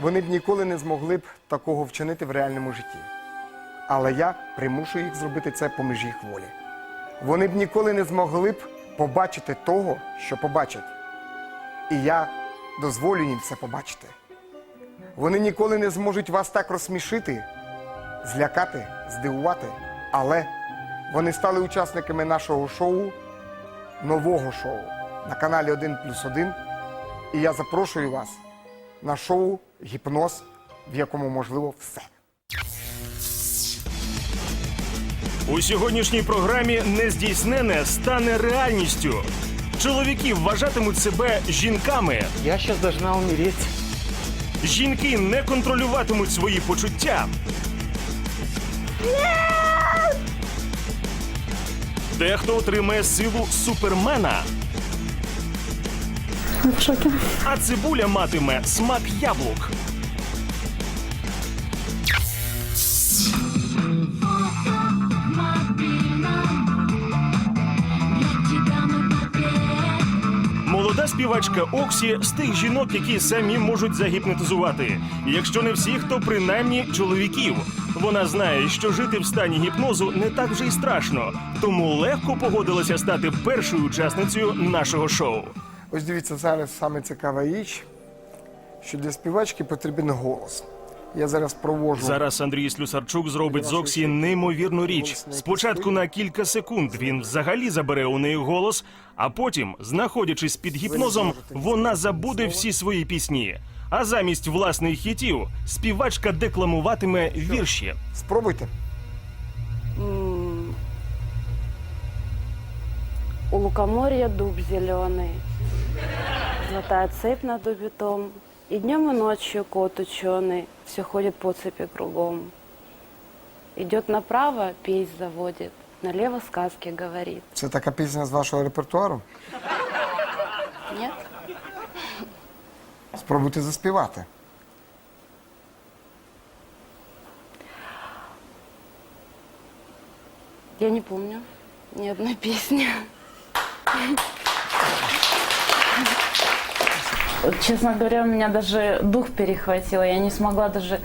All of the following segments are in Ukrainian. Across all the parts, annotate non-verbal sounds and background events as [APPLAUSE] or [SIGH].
Вони б ніколи не змогли б такого вчинити в реальному житті. Але я примушую їх зробити це поміж їх волі. Вони б ніколи не змогли б побачити того, що побачать. І я дозволю їм це побачити. Вони ніколи не зможуть вас так розсмішити, злякати, здивувати. Але вони стали учасниками нашого шоу, нового шоу на каналі 1 плюс 1. І я запрошую вас на шоу Гіпноз, в якому можливо все. У сьогоднішній програмі нездійснене стане реальністю. Чоловіки вважатимуть себе жінками. Я сейчас должна умереть. Жінки не контролюватимуть свої почуття. Дехто отримає силу супермена, В шоке. а цибуля матиме смак яблук. Молода співачка Оксі з тих жінок, які самі можуть загіпнотизувати. Якщо не всіх, то принаймні чоловіків. Вона знає, що жити в стані гіпнозу не так вже й страшно, тому легко погодилася стати першою учасницею нашого шоу. Ось дивіться, зараз саме цікава річ, що для співачки потрібен голос. Я зараз провожу. Зараз Андрій Слюсарчук зробить з Оксі неймовірну річ. Спочатку на кілька секунд він взагалі забере у неї голос, а потім, знаходячись під гіпнозом, вона забуде всі свої пісні. А замість власних хітів співачка декламуватиме вірші. Спробуйте. У лукоморья дуб зеленый, золотая цепь над убитом, и днем и ночью кот ученый все ходит по цепи кругом. Идет направо, песнь заводит, налево сказки говорит. Це така пісня з вашого репертуару. Нет? Спробуйте заспівати. Я не помню ни одной песни. Честно говоря, у меня даже дух перехватило. Я не смогла даже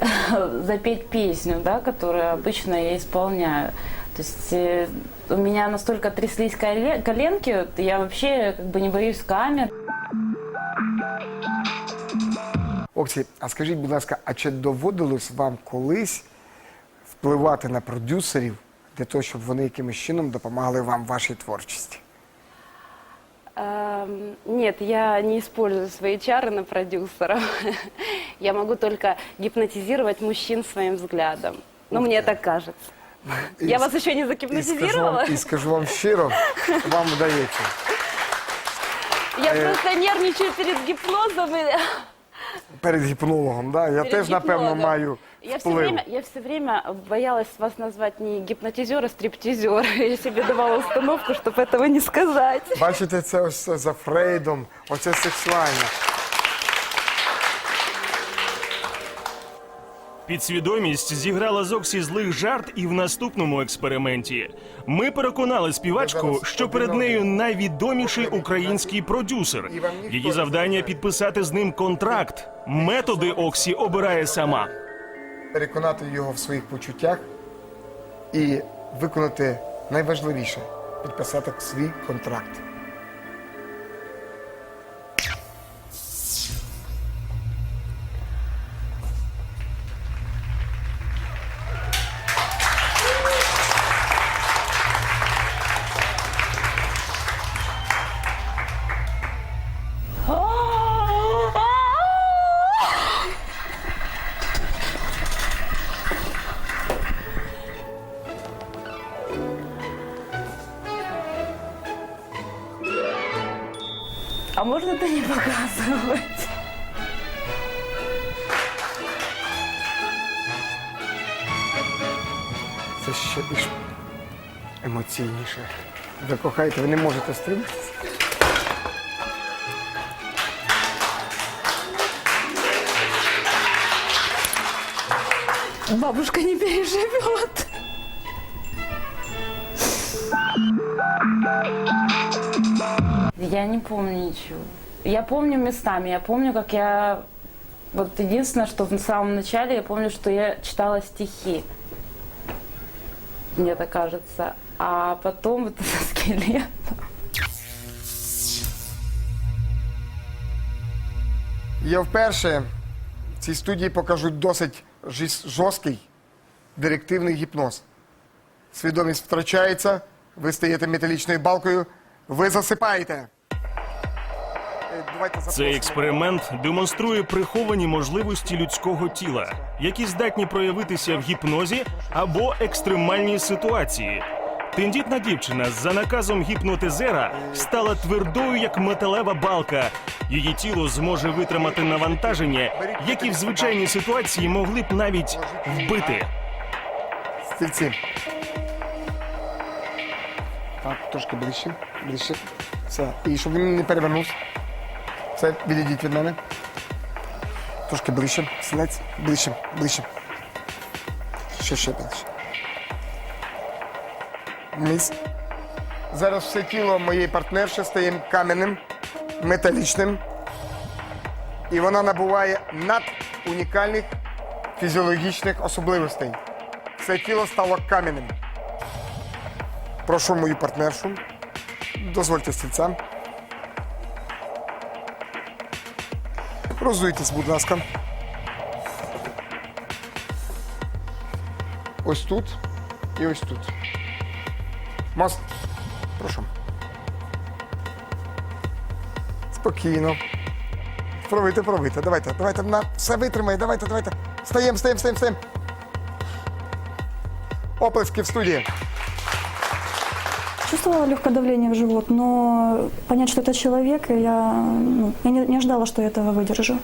[LAUGHS] запеть песню, да, которую обычно я исполняю. То есть э, у меня настолько тряслись коле- коленки, я вообще как бы не боюсь камер. Оксі, а скажіть, будь ласка, а чи доводилось вам колись впливати на продюсерів для того, щоб вони якимось чином допомагали вам в вашій творчості? Эм, Нет, я не использую свои чары на продюсеров. [LAUGHS] Я могу только гипнотизировать мужчин своим взглядом. Ну, мне так кажется. І Я с- вас еще не і скажу, загипнотизировала? вам, і скажу вам щиро, вам вдається. Я э, просто нервничаю перед гипнозом. и- Перед гіпнологом, да? я перед теж, напевно, маю Я все, вплив. время, я все время боялась вас назвать не гипнотизер, а стриптизер. [LAUGHS] Я себе давала установку, чтобы этого не сказать. Бачите, це ось за Фрейдом, оце сексуальне. Підсвідомість зіграла з Оксі злих жарт і в наступному експерименті. Ми переконали співачку, що перед нею найвідоміший український продюсер. Її завдання підписати з ним контракт. Методи Оксі обирає сама. Переконати його в своїх почуттях і виконати найважливіше підписати свій контракт. Показывать? Це ще більш емоційніше. Ви кохаєте, ви не можете стриматися. Бабушка не переживет. Я не помню ничего. Я помню местами, я помню, как я Вот единственное, что в самом начале я помню, что я читала стихи. Мне так кажется. А потом вот этот [LAUGHS] скелет. Я вперше в цій студії покажу досить жіс- жорсткий директивний гіпноз. Свідомість втрачається, ви стаєте металічною балкою, ви засипаєте. Цей експеримент демонструє приховані можливості людського тіла, які здатні проявитися в гіпнозі або екстремальній ситуації. Тендітна дівчина за наказом гіпнотизера стала твердою, як металева балка. Її тіло зможе витримати навантаження, які в звичайній ситуації могли б навіть вбити. Стільці. Так, трошки ближче, ближче. Все. І щоб він не перевернувся. Все, відійдіть від мене. Трошки ближче. Сілець. Ближче, ближче. Ще ще ближче. Міс. Зараз все тіло моєї партнерші стає кам'яним, металічним. І вона набуває надунікальних фізіологічних особливостей. Все тіло стало кам'яним. Прошу мою партнершу. Дозвольте стільця. Розуйтесь, будь ласка. Ось тут і ось тут. Мост. Прошу. Спокійно. Провите, провите. Давайте, давайте. На все витримай. Давайте, давайте. Стаємо, стаємо, стаємо, стаємо. Оплески в студії. Чувствовала легкое давление в живот, но понять, что это человек, я, ну, я не, не ожидала, что я этого выдержу.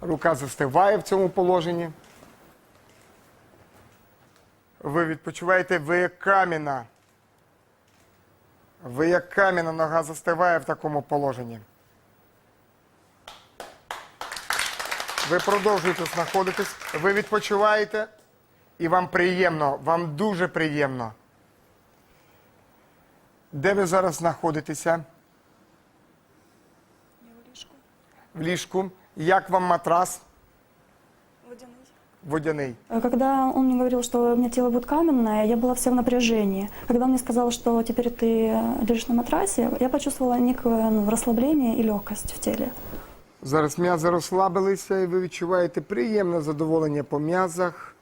Рука застигає в цьому положенні. Ви відпочиваєте, ви як кам'яна. Ви як кам'яна нога застигає в такому положенні. Ви продовжуєте знаходитись, ви відпочиваєте, і вам приємно, вам дуже приємно. Де ви зараз знаходитеся? В ліжку. Як вам матрас? Водяний. Э, Когда он мне говорил, что у меня тело будет каменное, я была вся в напряжении. Когда он мне сказал, что теперь ты э, лежишь на матрасе, я почувствовала некое ну, расслабление и легкость в теле. Зараз м'язи розслабилися, і ви відчуваєте приємне задоволення по м'язах,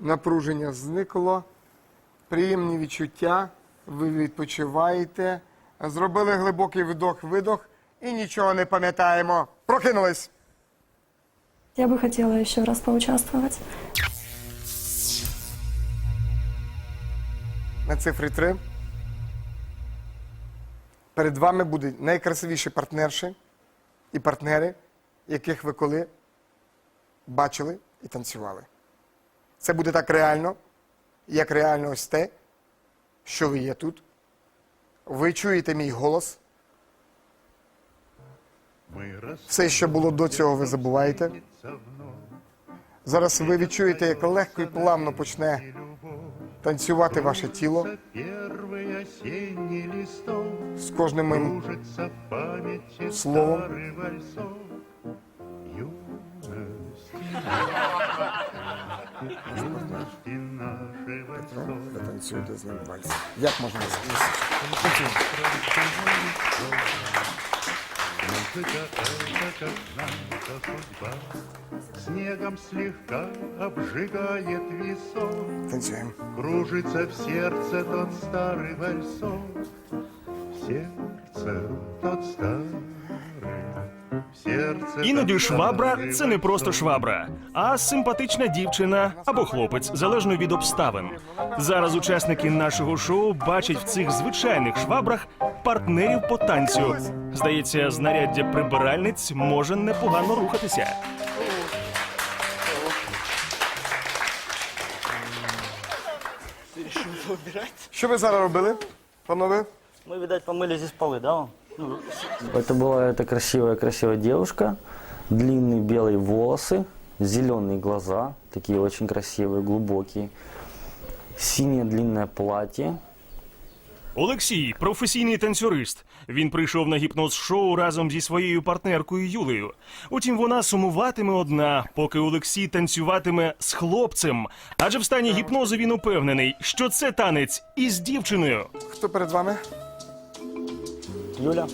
напруження зникло, приємні відчуття, ви відпочиваєте, зробили глибокий вдох-видох і нічого не пам'ятаємо. Прокинулись. Я бы хотела еще раз поучаствовать. На цифрі 3. Перед вами будуть найкрасивіші партнерші і партнери, яких ви коли бачили і танцювали. Це буде так реально, як реально ось те, що ви є тут. Ви чуєте мій голос. Все, що було до цього, ви забуваєте. Зараз ви відчуєте, як легко і плавно почне танцювати ваше тіло. З кожним моїм Словом. старый вальсов. Юность. Юности нашей вальсов. ви танцюєте з ним вальс. Як можна сказати? Музыка это как наша судьба. Снегом слегка обжигает висок. Танцюємо. Кружится в сердце тот старый вальсов, В сердце тот старый, в сердце Іноді тот швабра старый це не просто вальсов. швабра, а симпатична дівчина або хлопець, залежно від обставин. Зараз учасники нашого шоу бачать в цих звичайних швабрах партнерів по танцю. Здається, знаряддя прибиральниць може непогано рухатися. Що ви зараз робили, панове? Мы, видать, помыли здесь полы, да? Ну, Это была эта красивая-красивая девушка, длинные белые волосы, зеленые глаза, такие очень красивые, глубокие, синее длинное платье, Олексій професійний танцюрист. Він прийшов на гіпноз-шоу разом зі своєю партнеркою Юлею. Утім, вона сумуватиме одна, поки Олексій танцюватиме з хлопцем. Адже в стані гіпнозу він упевнений, що це танець із дівчиною. Хто перед вами? Юля.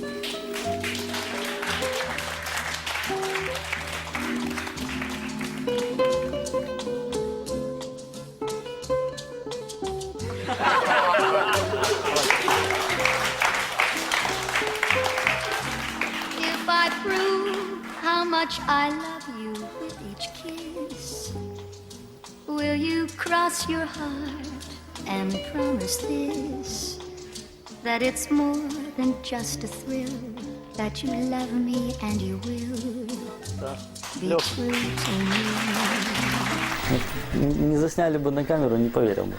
If I prove how much I love you with each kiss, will you cross your heart and promise this? That it's more than just a thrill, that you love me and you will be true to me. Не засняли бы на камеру, не поверил бы.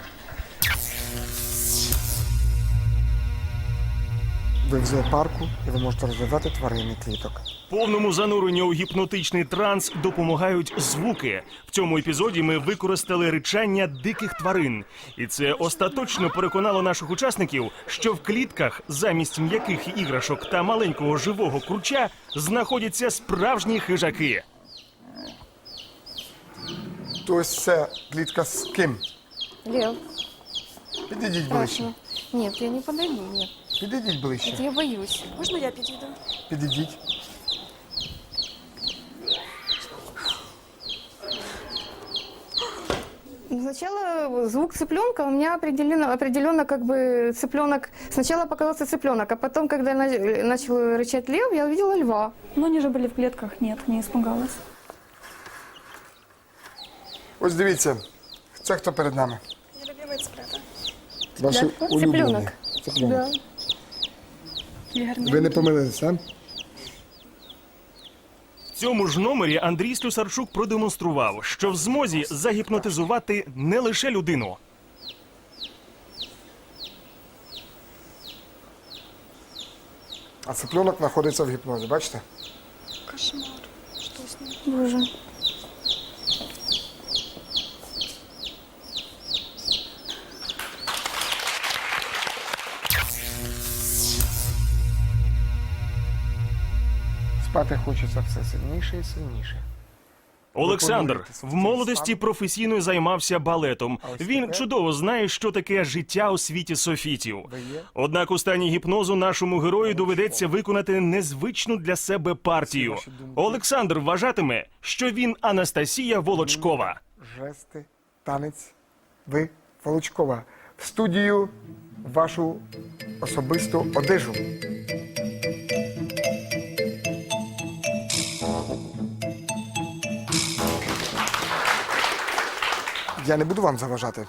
Ви в зоопарку і ви можете розвивати тваринний кліток. Повному зануренню у гіпнотичний транс допомагають звуки. В цьому епізоді ми використали ричання диких тварин, і це остаточно переконало наших учасників, що в клітках замість м'яких іграшок та маленького живого круча знаходяться справжні хижаки. То це клітка з ким? Лев, Підійдіть ближче. страшно. Нет, я не подойду, нет. Підійдіть ближче. Я боюсь. Можно я підійду? Підійдіть. Сначала звук цыпленка у меня определенно, определенно как бы цыпленок. Сначала показался цыпленок, а потом, когда на- начал рычать лев, я увидела льва. Но они же были в клетках, нет, не испугалась. Ось дивіться, це хто перед нами? Любимий спрята. Ваші Да, улюблені. цыпленок. Цыпленок. Да. Ви не помилилися, а? В цьому ж номері Андрій Слюсарчук продемонстрував, що в змозі загіпнотизувати не лише людину. А цыпленок знаходиться в гіпнозі, бачите? Кошмар. Что с ним? Боже. Спати хочеться все сильніше і сильніше. Олександр в молодості професійно займався балетом. Він чудово знає, що таке життя у світі софітів. Однак у стані гіпнозу нашому герою доведеться виконати незвичну для себе партію. Олександр вважатиме, що він Анастасія Волочкова. Жести, танець. Ви Волочкова. В студію вашу особисту одежу. Я не буду вам заважати.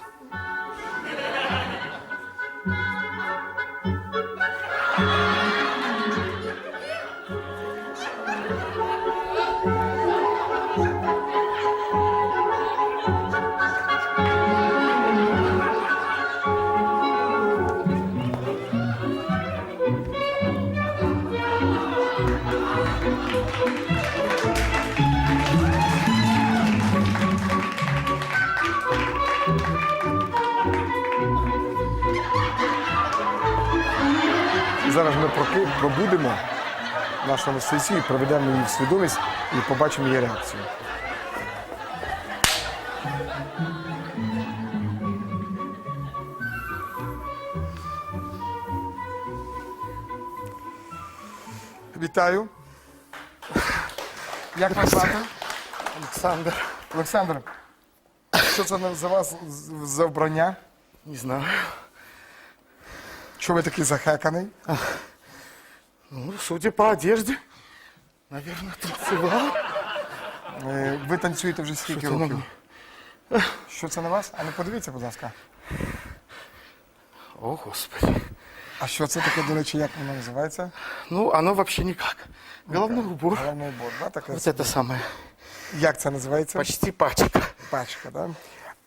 Пробудемо нашу Анастасію, проведемо її в свідомість і побачимо її реакцію. Вітаю. Як вас звати? Олександр. Олександр, що це за вас за вбрання? Не знаю. Чого ви такий захеканий? Ну, судя по одежде, наверное, танцевал. Е, Ви танцюєте вже скільки Що це на років? Що це на вас? А ну подивіться, будь ласка. О, Господи. А що це таке, до речі, як воно називається? Ну, оно вообще никак. Головной убор. Головний убор, да? Таке? Вот это самое. Як це називається? Почти пачка. Пачка, да?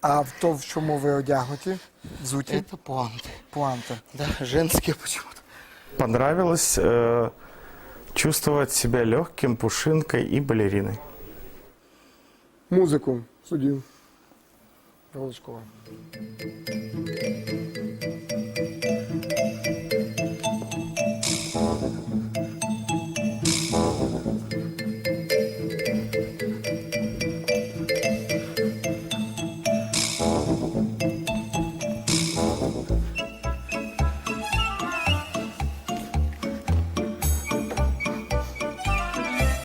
А в то, в чому ви одягнуті? Взуті? Это пуанты. Пуанти. Да, женские почему-то. Понравилось э, чувствовать себя легким, пушинкой и балериной. Музику суддю. Волочкова.